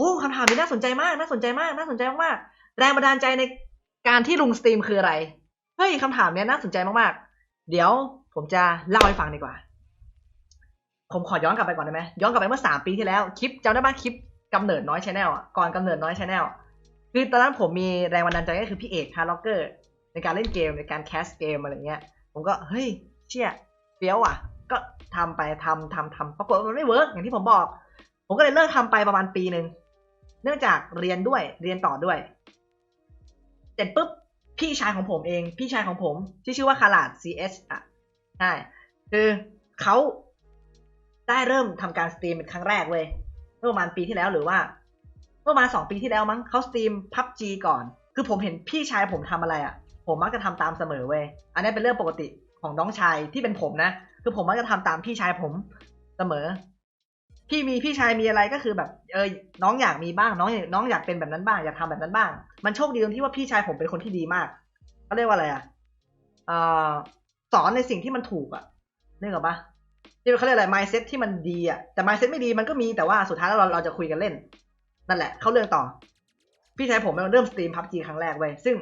อ้คำถามนี้น่าสนใจมากน่าสนใจมากน่าสนใจมากๆแรงบันดาลใจในการที่ลุงสตรีมคืออะไรเฮ้ยคำถามเนี้ยน่าสนใจมากๆ เดี๋ยวผมจะเล่าให้ฟังดีกว่า ผมขอย้อนกลับไปก่อนได้ไหมย้อนกลับไปเมื่อสามปีที่แล้วคลิปจำได้บ้างคลิปกำเนิดน้อยชาแนลอะก่อนกำเนิดน้อยชาแนลคือตอนนั้นผมมีแรงบันดาลใจก็คือพี่เอกฮาร์ล็อกเกอร์ในการเล่นเกมในการแคสเกมอะไรเงี้ย ผมก็เฮ้ยเชี่ยเฟี้ยวอะ ก็ทำไปทำทำทำปรากฏมันไม่เวิร์กอย่างที่ผมบอก ผมก็เลยเลิกทำไปประมาณปีหนึ่ง เนื่องจากเรียนด้วยเรียนต่อด้วยเสร็จปุ๊บพี่ชายของผมเอง พี่ชายของผม ที่ชื่อว่าคาราด CS อะใช่คือเขาได้เริ่มทำการสตรีมเป็นครั้งแรกเว้ยเมื่อประมาณปีที่แล้วหรือว่าเมื่อประมาณสองปีที่แล้วมั้งเขาสตรีมพับจีก่อน คือผมเห็นพี่ชายผมทำอะไรอะ ผมมักจะทำตามเสมอเว้ยอันนี้เป็นเรื่องปกติของน้องชายที่เป็นผมนะ คือผมมักจะทำตามพี่ชายผมเสมอ พี่มีพี่ชายมีอะไรก็คือแบบเออน้องอยากมีบ้างน้องน้องอยากเป็นแบบนั้นบ้างอยากทำแบบนั้นบ้าง มันโชคดีตรงที่ว่าพี่ชายผมเป็นคนที่ดีมากเขาเรียกว่าอะไรอะเอ่อสอนในสิ่งที่มันถูกอะนึกออกปะที่เขาเรียกอะไร mindset ที่มันดีอะแต่ mindset ไม่ดีมันก็มีแต่ว่าสุดท้ายแล้วเราเราจะคุยกันเล่น นั่นแหละ เข้าเรื่องต่อ พี่ชายผมเริ่มสตรีมพับจีครั้งแรกเว้ยซึ่ง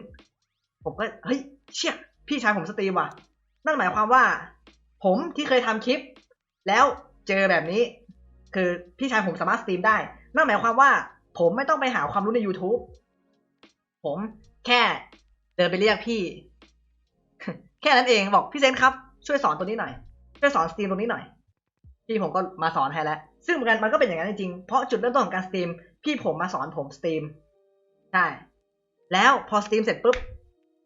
ผมก็เฮ้ยเชี่ยพี่ชายผมสตรีมว่ะ นั่นหมายความว่า ผมที่เคยทำคลิป แล้วเจอแบบนี้ คือพี่ชายผมสามารถสตรีมได้ นั่นหมายความว่า ผมไม่ต้องไปหาความรู้ใน YouTube ผมแค่เดินไปเรียกพี่ แค่นั้นเองบอกพี่เซนครับ ช่วยสอนตัวนี้หน่อย ช่วยสอนสตรีมตรงนี้หน่อย พี่ผมก็มาสอนให้แล้ว ซึ่งเหมือนกันมันก็เป็นอย่างนั้นจริงๆ เพราะจุดเริ่มต้นของการสตรีม พี่ผมมาสอนผมสตรีม ใช่ แล้วพอสตรีมเสร็จปุ๊บ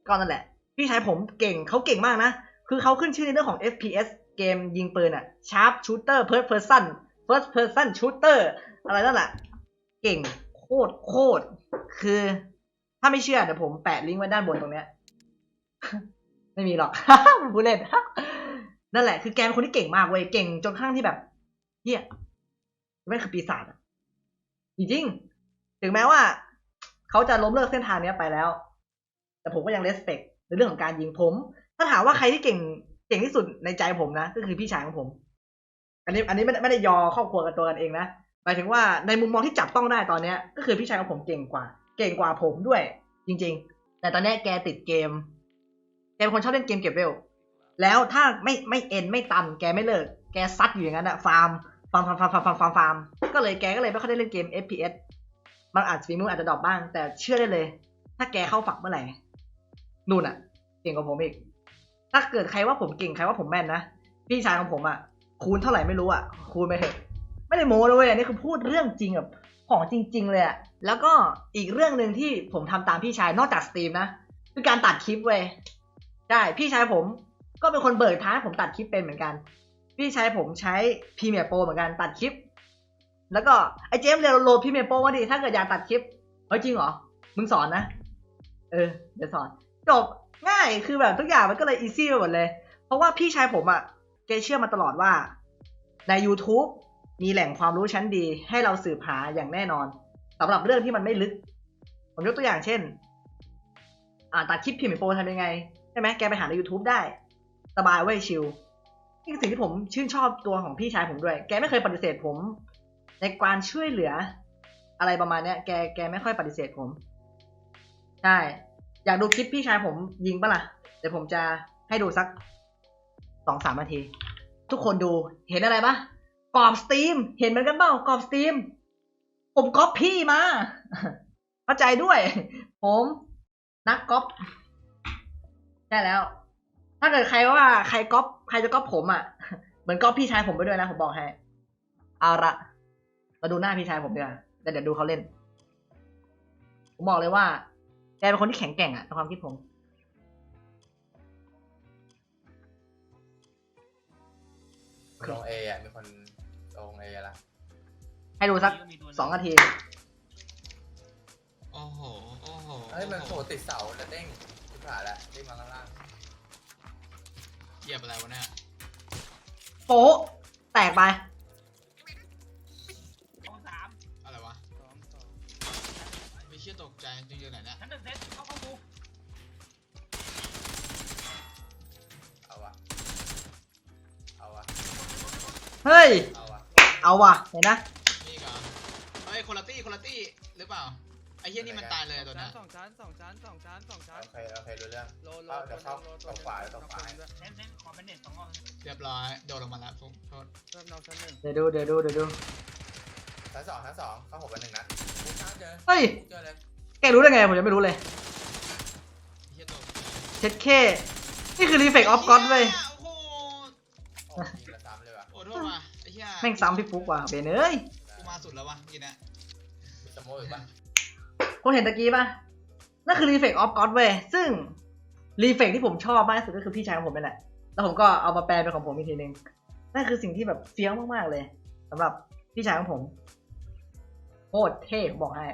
ก็นั่นแหละ พี่ชายผมเก่งเขาเก่งมากนะ คือเขาขึ้นชื่อในเรื่องของ FPS เกมยิงปืนอะ Sharp Shooter First Person First Person Shooter อะไรนั่นแหละ เก่งโคตรโคตร คือ ถ้าไม่เชื่อเดี๋ยวผมแปะลิงก์ไว้ด้านบนตรงเนี้ย ไม่มีหรอกพูดเล่นนั่นแหละ คือแกเป็นคนที่เก่งมากเว้ย เก่งจนกระทั่งที่แบบเฮียไม่คือปีศาจอะจริงถึงแม้ว่า เขาจะล้มเลิกเส้นทางเนี้ยไปแล้ว แต่ผมก็ยังเลสเปกในเรื่องของการยิงผม ถ้าถามว่าใครที่เก่ง เก่งที่สุดในใจผมนะ ก็คือพี่ชายของผม อันนี้อันนี้ไม่ได้ไม่ได้ยอครอบครัวกันตัวกันเองนะหมายถึงว่าในมุมมองที่จับต้องได้ตอนเนี้ย ก็คือพี่ชายของผมเก่งกว่า เก่งกว่าผมด้วย จริง ๆ แต่ตอนเนี้ยแกติดเกมแกเป็นคนชอบเล่นเกมเก็บเวลแล้วถ้าไม่ไม่เอ็นไม่ตัน แกไม่เลิก แกซัดอยู่อย่างนั้นอะฟาร์มฟาร์มฟาร์มฟาร์มฟาร์มฟาร์มฟาร์มก็เลยแกก็เลยไม่ค่อยได้เล่นเกม FPS มันอาจฝีมืออาจจะดรอปบ้าง แต่เชื่อได้เลย ถ้าแกเข้าฝักเมื่อไหร่นู่นอะเก่งกว่าผมอีก ถ้าเกิดใครว่าผมเก่งใครว่าผมแม่นนะพี่ชายของผมอะ คูณเท่าไหร่ไม่รู้อะ คูณไปเถอะ ไม่ได้โม้เลยเว้ยอันนี้คือพูดเรื่องจริงแบบของจริง ๆ เลยอะ แล้วก็อีกเรื่องหนึ่งที่ผมทำตามพี่ชายนอกจากสตรีมนะคือการตัดคลิปเว้ยใช่พี่ชายผม ก็เป็นคนเบิกท้าให้ผมตัดคลิปเป็นเหมือนกัน พี่ชายผมใช้พรีเมียโปรเหมือนกันตัดคลิป แล้วก็ไอ้เจมส์เรโหลดพรีเมียโปรมาดิถ้าเกิดอยากตัดคลิปเฮ้ยจริงเหรอมึงสอนนะ เออ เดี๋ยวสอน จบง่ายคือแบบทุกอย่างมันก็เลยอีซี่ไปหมดเลย เพราะว่าพี่ชายผมอะ่ะ แกเชื่อมาตลอดว่าใน YouTube มีแหล่งความรู้ชั้นดี ให้เราสืบหาอย่างแน่นอนสำหรับเรื่องที่มันไม่ลึก ผมยกตัวอย่างเช่น อ่าตัดคลิปพิมพ์โปรทำยังไงใช่ไหมแกไปหาใน YouTube ได้ สบายเว้ยชิลนี่คือสิ่งที่ผมชื่นชอบตัวของพี่ชายผมด้วย แกไม่เคยปฏิเสธผม ในการช่วยเหลือ อะไรประมาณเนี้ย แกแกไม่ค่อยปฏิเสธผมใช่อยากดูคลิปพี่ชายผมยิงปะล่ะเดี๋ยวผมจะให้ดูสัก สองสามนาที ทุกคนดูเห็นอะไรปะกรอบสตรีม เห็นเหมือนกันเปล่ากรอบสตรีม ผมก๊อปพี่มาเข้าใจด้วย ผมนักก๊อปใช่แล้ว ถ้าเกิดใครว่าใครก๊อปใครจะก๊อปผมอะ เหมือนก๊อปพี่ชายผมไปด้วยนะผมบอกให้ เอาละมาดูหน้าพี่ชายผมดีกว่าเดี๋ยวดูเขาเล่น ผมบอกเลยว่าแกเป็นคนที่แข็งแกร่งอะในความคิดผม ลงเออะมีคนลงเอละให้ดูสักสองนาที โอ้โห โอ้โหเฮ้ยมันโผล่ติดเสาแต่เด้งที่ผ่านแล้วเด้งมาข้างล่างเหยียบอะไรวะเนี่ยโป๊ะแตกไป เอาวะเฮ้ย เอาวะเอาว่ะเห็นนะ นี่ก่อนเฮ้ยคนคนละตี้คนละตี้หรือเปล่าไอ้เหี้ยนี่มันตายเลยตัวเนี้ยสองชั้นสองชั้นสองชั้นสองชั้นโอเคโอเครู้เรื่อง โลโลเอาเดี๋ยวเข้าโลโลตรงขวาตรงขวาด้วยเซนเซนขอเป็นเน็ตสองรอบเรียบร้อยโดนลงมาแล้วฟุ๊กโทษเริ่มนอกชั้นหนึ่งเดี๋ยวดูเดี๋ยวดูเดี๋ยวดู ชั้นสองชั้นสองเข้าผมไปหนึ่งนัดกูชาร์จเจอเฮ้ยกูเจอเลยแกรู้ได้ไงผมยังไม่รู้เลย ไอ้เหี้ยตกใจเช็ดเค นี่คือรีเฟกออฟก็อดเว้ยโอ้โหโแม่งซ้ำพี่ฟุกว่ะเบนเอ้ยกูมาสุดแล้ววะกินนะมีสโมออีกปะคุณเห็นตะกี้ป่ะนั่นคือรีเฟกออฟก็อดเว้ยซึ่งรีเฟกที่ผมชอบมากที่สุดก็คือพี่ชายของผมนี่แหละ แล้วผมก็เอามาแปลเป็นของผมอีกทีนึง นั่นคือสิ่งที่แบบเฟี้ยวมากๆเลยสำหรับพี่ชายของผมโคตรเท่ผมบอกให้